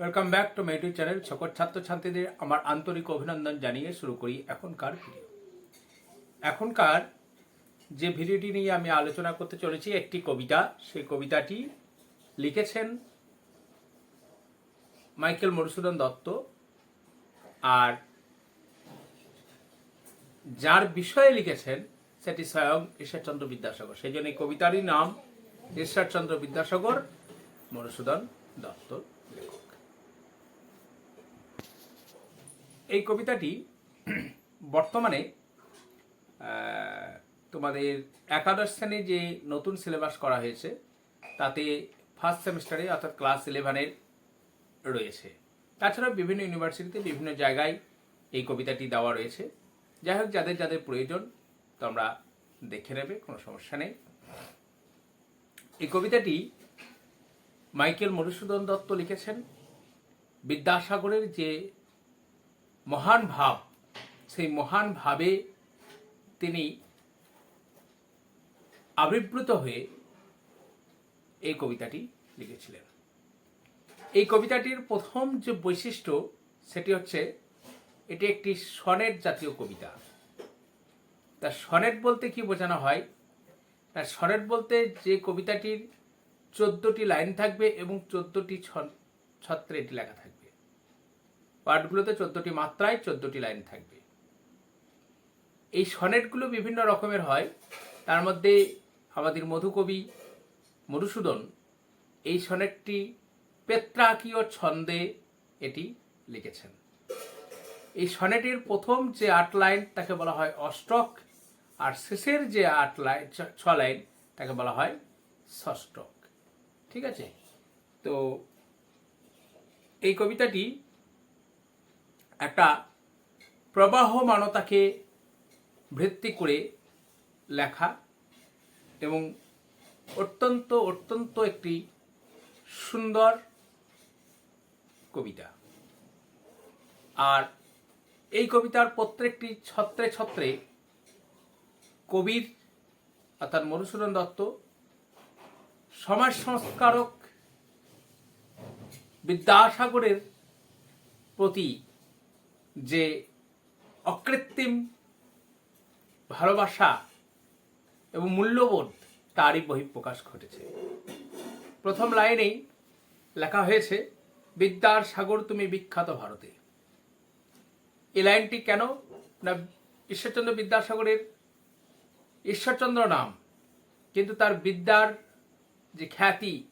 Welcome back to my YouTube channel সকল ছাত্রছাত্রীদের আমার আন্তরিক অভিনন্দন জানিয়ে শুরু করি এখনকার ভিডিও এখনকার যে ভিডিওটি নিয়ে আমি আলোচনা করতে চলেছি, একটি কবিতা। সেই কবিতাটি লিখেছেন মাইকেল মধুসূদন দত্ত। আর যার বিষয়ে লিখেছেন, সেটি স্বয়ং ঈশ্বরচন্দ্র বিদ্যাসাগর। সেই জন্য কবিতারই নাম ঈশ্বরচন্দ্র বিদ্যাসাগর মধুসূদন দত্ত লেখক এই কবিতাটি বর্তমানে তোমাদের একাদশ শ্রেণি যে নতুন সিলেবাস করা হয়েছে, তাতে ফার্স্ট সেমিস্টারে অর্থাৎ ক্লাস ইলেভেনের রয়েছে। তাছাড়া বিভিন্ন ইউনিভার্সিটিতে বিভিন্ন জায়গায় এই কবিতাটি দেওয়া রয়েছে। যাই হোক, যাদের যাদের প্রয়োজন, তোমরা দেখে নেবে, কোনো সমস্যা নেই। এই কবিতাটি মাইকেল মধুসূদন দত্ত লিখেছেন। বিদ্যাসাগরের যে মহান ভাব। সেই মহান ভাবে তিনি আবির্ভূত হয়ে এই কবিতাটি লিখেছিলেন। এই কবিতাটির প্রথম যে বৈশিষ্ট্য, সেটি হচ্ছে এটি একটি সনেট জাতীয় কবিতা। তা সনেট বলতে কি বোঝানো হয়? না সনেট বলতে যে কবিতাটির চোদ্দটি লাইন থাকবে এবং চোদ্দটি ছত্রে এটি লেখা থাকবে। পার্টগুলোতে চোদ্দটি মাত্রায় চোদ্দটি লাইন থাকবে। এই সনেটগুলো বিভিন্ন রকমের হয়। তার মধ্যে আমাদের মধুকবি, মধুসূদন, এই সনেটটি পেত্রাকীয় ছন্দে এটি লিখেছেন। এই সনেটের প্রথম যে আট লাইন তাকে বলা হয় অষ্টক, আর শেষের যে আট লাইন ছ- লাইন তাকে বলা হয় ষষ্ঠক। ঠিক আছে? তো এই কবিতাটি একটা প্রবাহমানতাকে ভিত্তি করে লেখা এবং অত্যন্ত অত্যন্ত একটি সুন্দর কবিতা। আর এই কবিতার প্রত্যেকটি ছত্রে ছত্রে কবির অর্থাৎ মধুসূদন দত্ত সমাজ সংস্কারক বিদ্যাসাগরের প্রতি যে অকৃত্রিম ভালোবাসা এবং মূল্যবোধ তারই বহিঃপ্রকাশ ঘটেছে। প্রথম লাইনেই লেখা হয়েছে, বিদ্যার সাগর তুমি বিখ্যাত ভারতে। এই লাইনটি কেন? না, ঈশ্বরচন্দ্র বিদ্যাসাগরের ঈশ্বরচন্দ্র নাম, কিন্তু তার বিদ্যার যে খ্যাতি,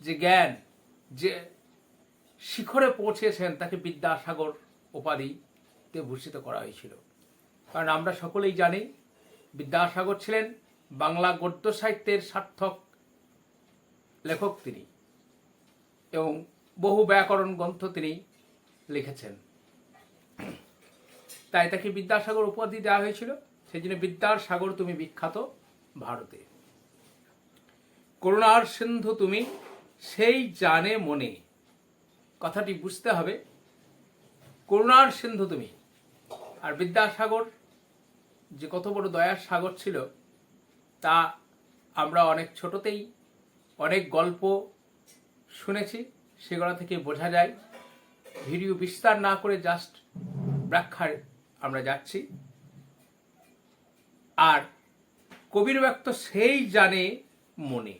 যে জ্ঞান, যে শিখরে পৌঁছেছেন তাকে বিদ্যাসাগর উপাধিতে ভূষিত করা হয়েছিল। কারণ আমরা সকলেই জানি, বিদ্যাসাগর ছিলেন বাংলা গদ্য সাহিত্যের সার্থক লেখক তিনি এবং বহু ব্যাকরণ গ্রন্থ তিনি লিখেছেন। তাই তাকে বিদ্যাসাগর উপাধি দেওয়া হয়েছিল। সেই জন্য বিদ্যার সাগর তুমি বিখ্যাত ভারতে। করুণার সিন্ধু তুমি, সেই জানে মনে। কথাটি বুঝতে হবে। করুণার সিন্ধু তুমি। আর বিদ্যাসাগর, যে কত বড় দয়ার সাগর ছিল, তা আমরা অনেক ছোটতেই অনেক গল্প শুনেছি, সেগুলো থেকে বোঝা যায়। ভিডিও বিস্তার না করে জাস্ট ব্যাখ্যার আমরা যাচ্ছি। আর কবির ব্যক্ত সেই জানে মনে।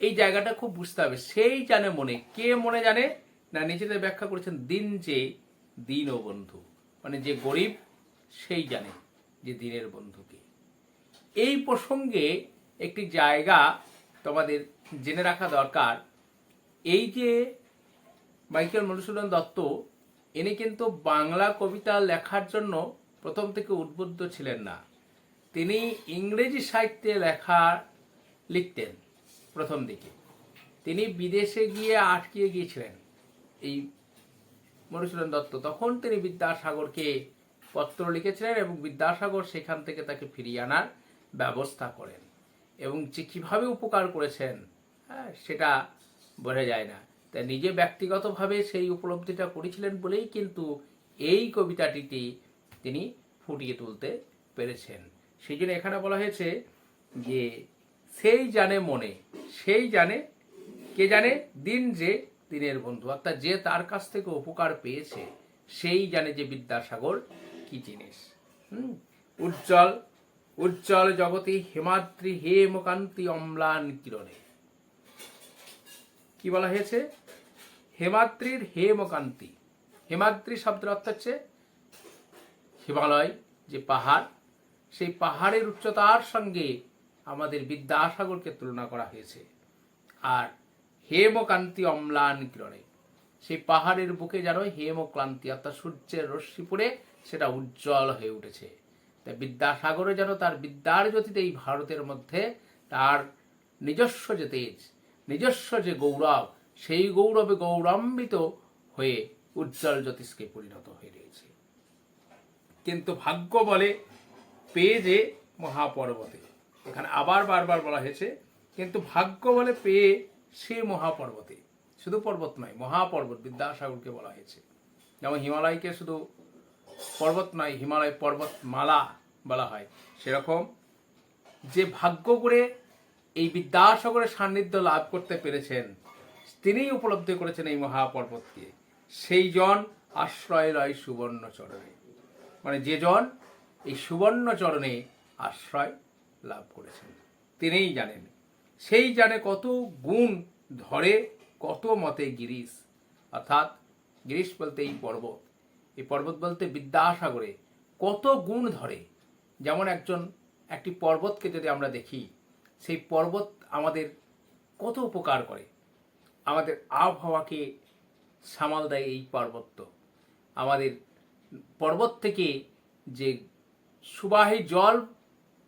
এই জায়গাটা খুব বুঝতে হবে, সেই জানে মনে। কে মনে জানে? না, নিজেদের ব্যাখ্যা করেছেন, দিন যে দিন ও বন্ধু। মানে যে গরিব, সেই জানে যে দিনের বন্ধুকে এই প্রসঙ্গে একটি জায়গা তোমাদের জেনে রাখা দরকার। এই যে মাইকেল মধুসূদন দত্ত, ইনি কিন্তু বাংলা কবিতা লেখার জন্য প্রথম থেকে উদ্বুদ্ধ ছিলেন না। তিনি ইংরেজি সাহিত্যে লেখা লিখতেন প্রথম দিকে। তিনি বিদেশে গিয়ে আটকে গিয়েছিলেন। এই মধুসূদন দত্ত। তখন তিনি বিদ্যাসাগরকে পত্র লিখেছিলেন এবং বিদ্যাসাগর সেখান থেকে তাকে ফিরিয়ে আনার ব্যবস্থা করেন। এবং যে কীভাবে উপকার করেছেন হ্যাঁ সেটা বোঝা যায় না। তাই নিজে ব্যক্তিগতভাবে সেই উপলব্ধিটা করেছিলেন বলেই কিন্তু এই কবিতাটিতে তিনি ফুটিয়ে তুলতে পেরেছেন। সেই জন্য এখানে বলা হয়েছে যে, সেই জানে মনে, সেই জানে, কে জানে দিন যে দিনের বন্ধু। অর্থাৎ যে তার কাছ থেকে উপকার পেয়েছে, সেই জানে যে বিদ্যাসাগর কি জিনিস? উজ্জ্বল উজ্জ্বল জগতে হেমাদ্রি হেমকান্তি অম্লান কিরণে। কি বলা হয়েছে? হেমাদ্রির হেমকান্তি হেমাদ্রি শব্দের অর্থ হচ্ছে হিমালয়, যে পাহাড়। সেই পাহাড়ের উচ্চতার সঙ্গে আমাদের বিদ্যাসাগরকে তুলনা করা হয়েছে। আর হেমকান্তি অম্লান কিরণে। সেই পাহাড়ের বুকে যেন হেমক্লান্তি, অর্থাৎ সূর্যের রশ্মি পড়ে সেটা উজ্জ্বল হয়ে উঠেছে। তাই বিদ্যাসাগরে যেন তার বিদ্যার জ্যোতিতে এই ভারতের মধ্যে তার নিজস্ব যে তেজ, নিজস্ব যে গৌরব, সেই গৌরবে গৌরম্বিত হয়ে উজ্জ্বল জ্যোতিষকে পরিণত হয়ে রয়েছে। কিন্তু ভাগ্য বলে পেয়ে যে মহাপর্বতে। এখানে আবার বারবার বলা হয়েছে, কিন্তু ভাগ্য বলে পেয়ে সে মহাপর্বতে, শুধু পর্বত নয়, মহাপর্বত বিদ্যাসাগরকে বলা হয়েছে। যেমন হিমালয়কে শুধু পর্বত নয়, হিমালয় পর্বতমালা বলা হয়। সেরকম যে ভাগ্য করে এই বিদ্যাসাগরের সান্নিধ্য লাভ করতে পেরেছেন, তিনিই উপলব্ধি করেছেন এই মহাপর্বতকে। সেই জন আশ্রয় লয় সুবর্ণ চরণে। মানে যে জন এই সুবর্ণ চরণে আশ্রয় লাভ করেছেন। তিনিই জানেন সেই জানে কত গুণ ধরে, কত মতে গিরিশ। অর্থাৎ গিরিশ বলতে এই পর্বত। এই পর্বত বলতে বিদ্যাসাগরে কত গুণ ধরে। যেমন একজন, একটি পর্বতকে যদি আমরা দেখি, সেই পর্বত আমাদের কত উপকার করে। আমাদের আবহাওয়াকে সামাল দেয় এই পর্বত আমাদের পর্বত থেকে যে সুবাহী জল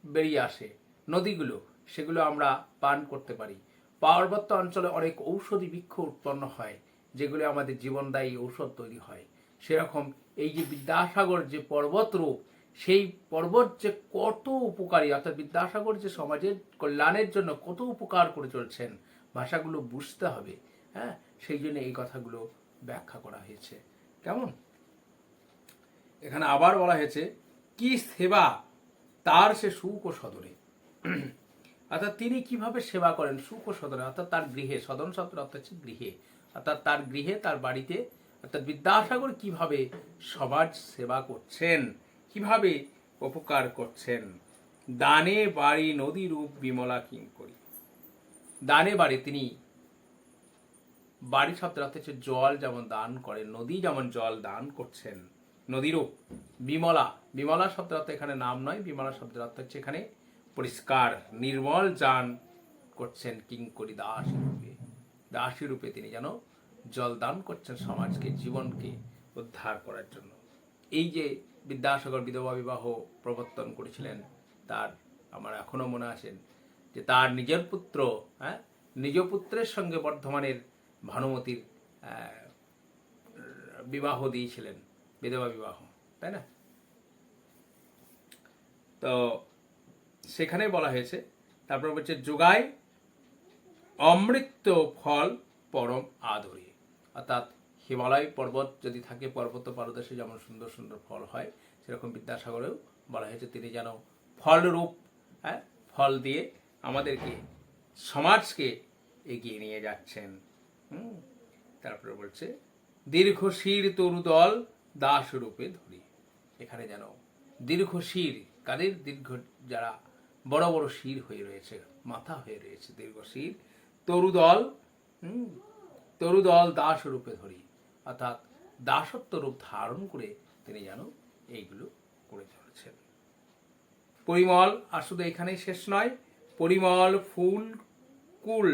বেরিয়ে আসে নদীগুলো সেগুলো আমরা পান করতে পারি। পার্বত্য অঞ্চলে অনেক ঔষধি বৃক্ষ উৎপন্ন হয়, যেগুলো আমাদের জীবনদায়ী ঔষধ তৈরি হয়। সেরকম এই যে বিদ্যাসাগর যে পর্বত রূপ, সেই পর্বত যে কত উপকারী, অর্থাৎ বিদ্যাসাগর যে সমাজের কল্যাণের জন্য কত উপকার করে চলছেন, ভাষাগুলো বুঝতে হবে। হ্যাঁ সেই জন্য এই কথাগুলো ব্যাখ্যা করা হয়েছে। কেমন? এখানে আবার বলা হয়েছে, কি সেবা তার সে সুখ ও সদরে? অর্থাৎ তিনি কীভাবে সেবা করেন? সুখ ও সদনে অর্থাৎ তার গৃহে, সদন শব্দ অর্থ হচ্ছে গৃহে। অর্থাৎ তার গৃহে, তার বাড়িতে, অর্থাৎ বিদ্যাসাগর কীভাবে সমাজ সেবা করছেন? কীভাবে উপকার করছেন? দানে বাড়ি নদী রূপ বিমলা কিং করি। দানে বাড়ি, তিনি বাড়ি শব্দের অর্থ হচ্ছে জল যেমন দান করেন, নদী যেমন জল দান করছেন নদীরূপ বিমলা। বিমলা শব্দের অর্থ এখানে নাম নয়, বিমলা শব্দের অর্থ হচ্ছে এখানে পরিষ্কার, নির্মল যান করছেন কিঙ্করি দাস রূপে। দাসী রূপে তিনি যেন জল দান করছেন সমাজকে, জীবনকে উদ্ধার করার জন্য। এই যে বিদ্যাসাগর বিধবা বিবাহ প্রবর্তন করেছিলেন, তার আমার এখনও মনে আছেন যে তার নিজের পুত্র হ্যাঁ নিজ পুত্রের সঙ্গে বর্ধমানের ভানুমতির বিবাহ দিয়েছিলেন, বিধবা বিবাহ, তাই না? তো সেখানে বলা হয়েছে। তারপর বলছে, যোগায় অমৃত ফল পরম আদরে। অর্থাৎ হিমালয় পর্বত যদি থাকে, পর্বত পারদেশে যেমন সুন্দর সুন্দর ফল হয়, সেরকম বিদ্যাসাগরেও বলা হয়েছে, তিনি যেন ফলরূপ হ্যাঁ ফল দিয়ে আমাদেরকে, সমাজকে এগিয়ে নিয়ে যাচ্ছেন। তারপরে বলছে দীর্ঘ শির তরুদল দাস রূপে ধরি। এখানে যেন দীর্ঘ শির কাদের দীর্ঘ যারা বড় বড় শির হয়ে রয়েছে, মাথা হয়ে রয়েছে দীর্ঘ শির। তরুদল তরুদল দাস রূপে ধরি, অর্থাৎ দাসত্ব রূপ ধারণ করে তিনি যেন এইগুলো করে চলেছেন। পরিমল, আর শুধু এখানেই শেষ নয়, পরিমল, ফুল, কুল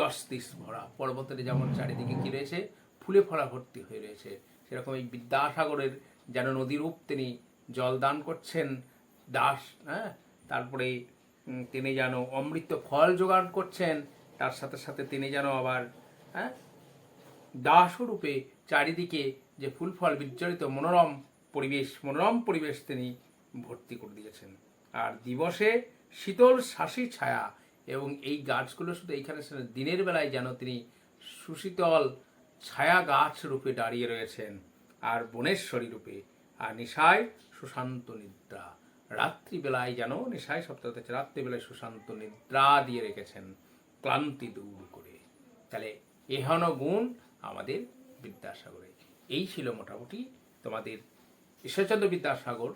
দশদিস ভরা, পর্বতের যেমন চারিদিকে কি রয়েছে, ফুলে ফলা ভর্তি হয়ে রয়েছে। সেরকম এই বিদ্যাসাগরের যেন নদীরূপ তিনি জল দান করছেন, দাস হ্যাঁ তারপরে তিনি যেন অমৃত ফল জোগাড় করছেন, তার সাথে সাথে তিনি যেন আবার হ্যাঁ দাসরূপে চারিদিকে যে ফুল ফল বিজ্জড়িত মনোরম পরিবেশ মনোরম পরিবেশ তিনি ভর্তি করে দিয়েছেন। আর দিবসে শীতল শাসি ছায়া এবং এই গাছগুলো শুধু এইখানে দিনের বেলায় যেন তিনি সুশীতল ছায়া গাছ রূপে দাঁড়িয়ে রয়েছেন। আর বনেশ্বরী রূপে, আর নিশায় সুশান্ত নিদ্রা। রাত্রিবেলায় যেন নেশায় সপ্তাহ হচ্ছে, রাত্রিবেলায় সুশান্ত নিদ্রা দিয়ে রেখেছেন, ক্লান্তি দূর করে। তাহলে এহন গুণ আমাদের বিদ্যাসাগরে। এই ছিল মোটামুটি তোমাদের ঈশ্বরচন্দ্র বিদ্যাসাগর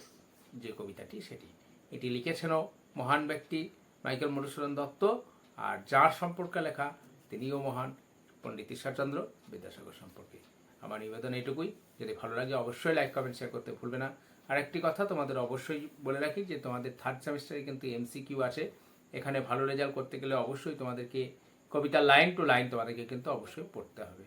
যে কবিতাটি সেটি। এটি লিখেছেনও মহান ব্যক্তি মাইকেল মধুসূদন দত্ত, আর যার সম্পর্কে লেখা তিনিও মহান পণ্ডিত ঈশ্বরচন্দ্র বিদ্যাসাগর সম্পর্কে। আমার নিবেদন এটুকুই যদি ভালো লাগে অবশ্যই লাইক কমেন্ট শেয়ার করতে ভুলবে না। আর একটি কথা তোমাদের অবশ্যই বলে রাখি যে তোমাদের থার্ড সেমিস্টারে কিন্তু এমসিকিউ আছে। এখানে ভালো রেজাল্ট করতে গেলে অবশ্যই তোমাদেরকে কবিতা লাইন টু লাইন তোমাদেরকে কিন্তু অবশ্যই পড়তে হবে।